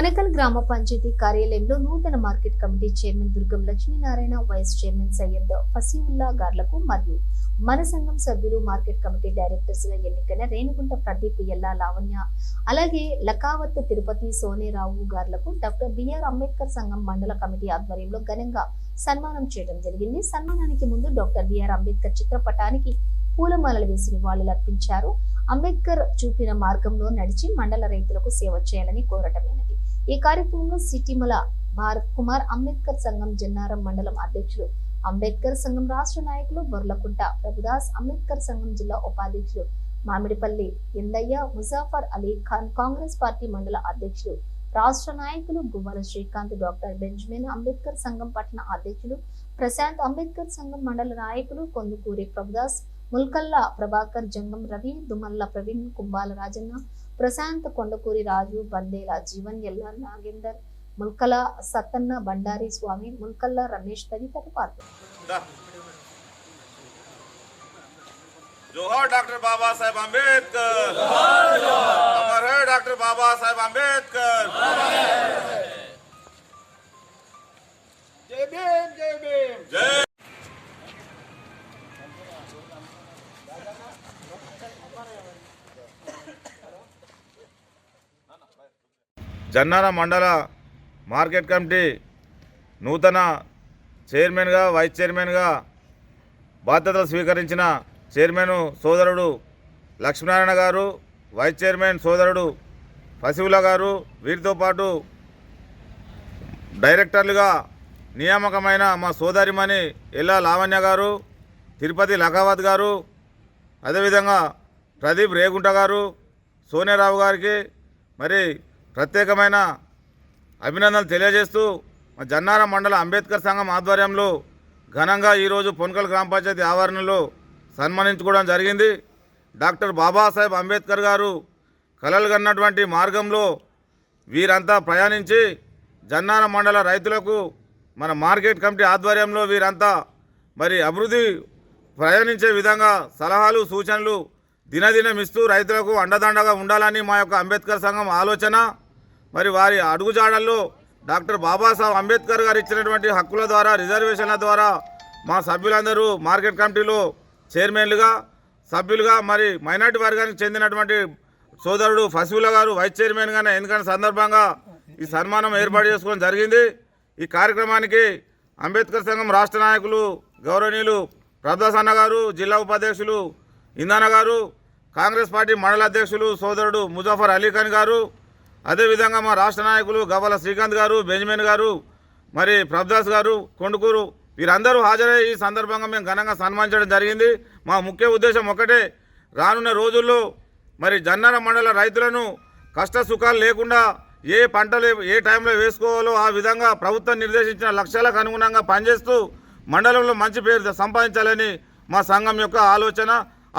కొనకల్ గ్రామ పంచాయతీ కార్యాలయంలో నూతన market committee chairman Durgam Lakshminarayana vice chairman Syed Fasiullah గార్లకు మరియు మన సంఘం సభ్యులు మార్కెట్ కమిటీ డైరెక్టర్స్గా ఎన్నికైన రేణుగుంట ప్రదీప్ ఎల్లా లావణ్య అలాగే లకావత్ తిరుపతి సోనేరావు గార్లకు డాక్టర్ బిఆర్ అంబేద్కర్ సంఘం మండల కమిటీ ఆధ్వర్యంలో ఘనంగా సన్మానం చేయడం జరిగింది. సన్మానానికి ముందు డాక్టర్ బిఆర్ అంబేద్కర్ చిత్రపటానికి పూలమాలలు వేసి నివాళులు అర్పించారు. అంబేద్కర్ చూపిన మార్గంలో నడిచి మండల రైతులకు సేవ చేయాలని కోరటమైనది. ఈ కార్యక్రమంలో సిటీమల భారత్ కుమార్ అంబేద్కర్ సంఘం జన్నారం మండలం అధ్యక్షులు అంబేద్కర్ సంఘం రాష్ట్ర నాయకులు బొర్లకుంట ప్రభుదాస్ అంబేద్కర్ సంఘం జిల్లా ఉపాధ్యక్షులు మామిడిపల్లి ఎందయ్య ముజాఫర్ అలీ ఖాన్ కాంగ్రెస్ పార్టీ మండల అధ్యక్షులు రాష్ట్ర నాయకులు గువ్వల శ్రీకాంత్ డాక్టర్ బెంజమిన్ అంబేద్కర్ సంఘం పట్టణ అధ్యక్షులు ప్రశాంత్ అంబేద్కర్ సంఘం మండల నాయకులు కొందుకూరి ప్రభుదాస్ ముల్కల్లా ప్రభాకర్ జంగం రవి దుమల్ల ప్రవీణ్ కుంబాల రాజన్న ಪ್ರಶಾಂತ್ ಕೊಂಡಕೂರಿ ರಾಜು ಬಂದೇಲ ಜೀವನ್ ಯಲ್ಲಾರ್ ನಾಗೇಂದರ್ ಮುಲ್ಕಲ ಸತ್ತನ್ನ ಭಂಡಾರಿ ಸ್ವಾಮಿ ಮುಲ್ಕಲ್ಲ ರಮೇಶ್ ತದಿತರು ಪಾತ್ರ जोहर डॉक्टर बाबा साहेब आंबेडकर अमर है डॉक्टर बाबा साहेब आंबेडकर जय भीम जय भीम जय జన్నార మండల మార్కెట్ కమిటీ నూతన చైర్మన్గా వైస్ చైర్మన్గా బాధ్యతలు స్వీకరించిన చైర్మన్ సోదరుడు లక్ష్మీనారాయణ గారు వైస్ చైర్మన్ సోదరుడు పశువుల గారు వీరితో పాటు డైరెక్టర్లుగా నియామకమైన మా సోదరిమణి ఎల్లా లావణ్య గారు తిరుపతి లఖావత్ గారు అదేవిధంగా ప్రదీప్ రేగుంట గారు సోనియారావు గారికి మరి ప్రత్యేకమైన అభినందనలు తెలియజేస్తూ మా జన్నారం మండల అంబేద్కర్ సంఘం ఆధ్వర్యంలో ఘనంగా ఈరోజు పొన్కల్ గ్రామ పంచాయతీ ఆవరణలో సన్మానించుకోవడం జరిగింది. డాక్టర్ బాబాసాహెబ్ అంబేద్కర్ గారు కలలు కన్నటువంటి మార్గంలో వీరంతా ప్రయాణించి జన్నార మండల రైతులకు మన మార్కెట్ కమిటీ ఆధ్వర్యంలో వీరంతా మరి అభివృద్ధి ప్రయాణించే విధంగా సలహాలు సూచనలు దినదినం ఇస్తూ రైతులకు అండదండగా ఉండాలని మా యొక్క అంబేద్కర్ సంఘం ఆలోచన. మరి వారి అడుగుజాడల్లో డాక్టర్ బాబాసాహెబ్ అంబేద్కర్ గారు ఇచ్చినటువంటి హక్కుల ద్వారా రిజర్వేషన్ల ద్వారా మా సభ్యులందరూ మార్కెట్ కమిటీలో చైర్మన్లుగా సభ్యులుగా మరి మైనార్టీ వర్గానికి చెందినటువంటి సోదరుడు ఫసీవుల గారు వైస్ చైర్మన్గానే ఎందుకంటే సందర్భంగా ఈ సన్మానం ఏర్పాటు చేసుకోవడం జరిగింది. ఈ కార్యక్రమానికి అంబేద్కర్ సంఘం రాష్ట్ర నాయకులు గౌరవనీయులు ప్రభుదాస్ అన్న గారు జిల్లా ఉపాధ్యక్షులు ఇందన్న గారు కాంగ్రెస్ పార్టీ మండల అధ్యక్షులు సోదరుడు ముజఫర్ అలీఖాన్ గారు అదేవిధంగా మా రాష్ట్ర నాయకులు గవ్వల శ్రీకాంత్ గారు బెంజమిన్ గారు మరి ప్రభుదాస్ గారు కొండుకూరు వీరందరూ హాజరై ఈ సందర్భంగా మేము ఘనంగా సన్మానించడం జరిగింది. మా ముఖ్య ఉద్దేశం ఒకటే రానున్న రోజుల్లో మరి జన్నర మండల రైతులను కష్ట సుఖాలు లేకుండా ఏ పంటలు ఏ టైంలో వేసుకోవాలో ఆ విధంగా ప్రభుత్వం నిర్దేశించిన లక్ష్యాలకు అనుగుణంగా పనిచేస్తూ మండలంలో మంచి పేరు సంపాదించాలని మా సంఘం యొక్క ఆలోచన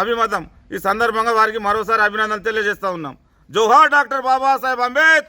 అభిమతం. ఈ సందర్భంగా వారికి మరోసారి అభినందనలు తెలియజేస్తా ఉన్నాం. జోహార్ డాక్టర్ బాబాసాహెబ్ అంబేద్కర్